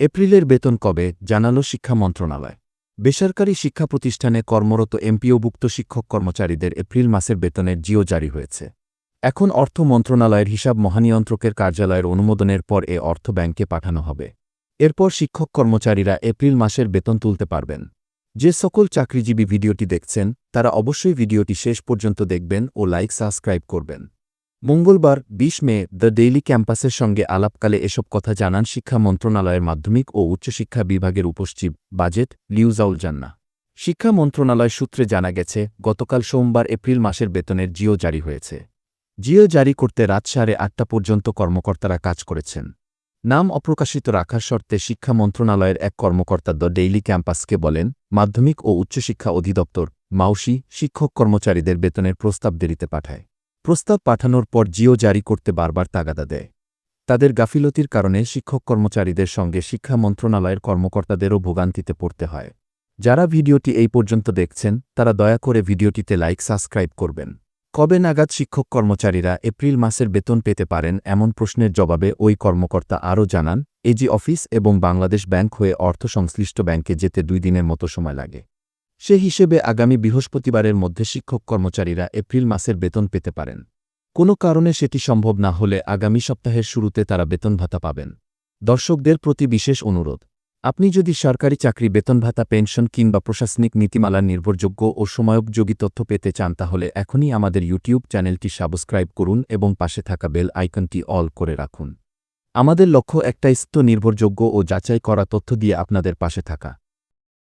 এপ্রিলের বেতন কবে, জানাল শিক্ষা মন্ত্রণালয়। বেসরকারি শিক্ষা প্রতিষ্ঠানে কর্মরত এমপিওভুক্ত শিক্ষক কর্মচারীদের এপ্রিল মাসের বেতনের জিও জারি হয়েছে। এখন অর্থ মন্ত্রণালয়ের হিসাব মহানিয়ন্ত্রকের কার্যালয়ের অনুমোদনের পর এ অর্থ ব্যাংকে পাঠানো হবে। এরপর শিক্ষক কর্মচারীরা এপ্রিল মাসের বেতন তুলতে পারবেন। যে সকল চাকরিজীবী ভিডিওটি দেখছেন, তারা অবশ্যই ভিডিওটি শেষ পর্যন্ত দেখবেন ও লাইক সাবস্ক্রাইব করবেন। মঙ্গলবার ২০ মে, দ্য ডেইলি ক্যাম্পাসের সঙ্গে আলাপকালে এসব কথা জানান শিক্ষা মন্ত্রণালয়ের মাধ্যমিক ও উচ্চশিক্ষা বিভাগের উপসচিব বাজেট লিউজাউল জান্না। শিক্ষা মন্ত্রণালয় সূত্রে জানা গেছে, গতকাল সোমবার এপ্রিল মাসের বেতনের জিও জারি হয়েছে। জিও জারি করতে রাত সাড়ে আটটা পর্যন্ত কর্মকর্তারা কাজ করেছেন। নাম অপ্রকাশিত রাখার শর্তে শিক্ষা মন্ত্রণালয়ের এক কর্মকর্তা দ্য ডেইলি ক্যাম্পাসকে বলেন, মাধ্যমিক ও উচ্চশিক্ষা অধিদপ্তর, মাউসি, শিক্ষক কর্মচারীদের বেতনের প্রস্তাব দেরিতে পাঠায়। প্রস্তাব পাঠানোর পর জিও জারি করতে বারবার তাগাদা দেয়। তাদের গাফিলতির কারণে শিক্ষক কর্মচারীদের সঙ্গে শিক্ষা মন্ত্রণালয়ের কর্মকর্তাদেরও ভোগান্তিতে পড়তে হয়। যারা ভিডিওটি এই পর্যন্ত দেখছেন, তারা দয়া করে ভিডিওটিতে লাইক, সাবস্ক্রাইব করবেন। কবে নাগাদ শিক্ষক কর্মচারীরা এপ্রিল মাসের বেতন পেতে পারেন এমন প্রশ্নের জবাবে ওই কর্মকর্তা আরও জানান, এজি অফিস এবং বাংলাদেশ ব্যাংক হয়ে অর্থ সংশ্লিষ্ট ব্যাংকে যেতে দুই দিনের মতো সময় লাগে। সে হিসেবে আগামী বৃহস্পতিবারের মধ্যে শিক্ষক কর্মচারীরা এপ্রিল মাসের বেতন পেতে পারেন। কোনো কারণে সেটি সম্ভব না হলে আগামী সপ্তাহের শুরুতে তারা বেতন ভাতা পাবেন। দর্শকদের প্রতি বিশেষ অনুরোধ, আপনি যদি সরকারি চাকরি বেতন ভাতা পেনশন কিংবা প্রশাসনিক নীতিমালার নির্ভরযোগ্য ও সময়োপযোগী তথ্য পেতে চান তাহলে এখনই আমাদের ইউটিউব চ্যানেলটি সাবস্ক্রাইব করুন এবং পাশে থাকা বেল আইকনটি অল করে রাখুন। আমাদের লক্ষ্য একটাই স্থ নির্ভরযোগ্য ও যাচাই করা তথ্য দিয়ে আপনাদের পাশে থাকা।